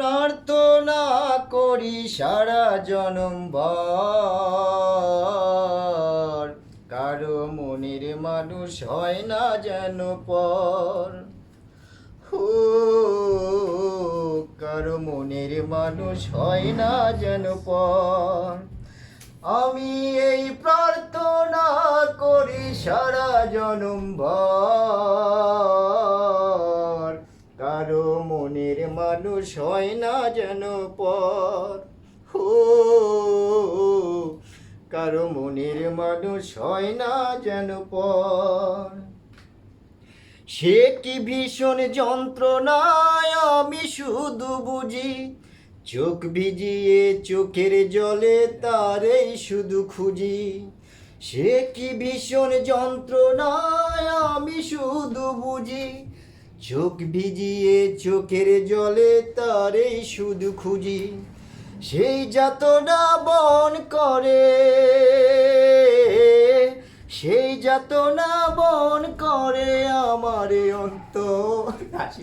প্রার্থনা করি সারা জনম কারও মনের মানুষ হয় না যেন পর। হো, কারও মনের মানুষ হয় না যেন পর। আমি এই প্রার্থনা করি সারা জনম ভর। কারও মনের মানুষ হয় না যেন পর। হো, কারও মনের মানুষ হয় না যেন পর। সে কি ভীষণ যন্ত্রণায় আমি শুধু বুঝি, চোখ ভিজিয়ে চোখের জলে তারেই শুধু খুঁজি। সে কি ভীষণ যন্ত্রণায় আমি শুধু বুঝি চোখ ভিজিয়ে চোখের জলে তারেই শুধু খুঁজি, সেই যাতনা বন করে। সেই যাতনা বন করে আমার অন্ত হাসি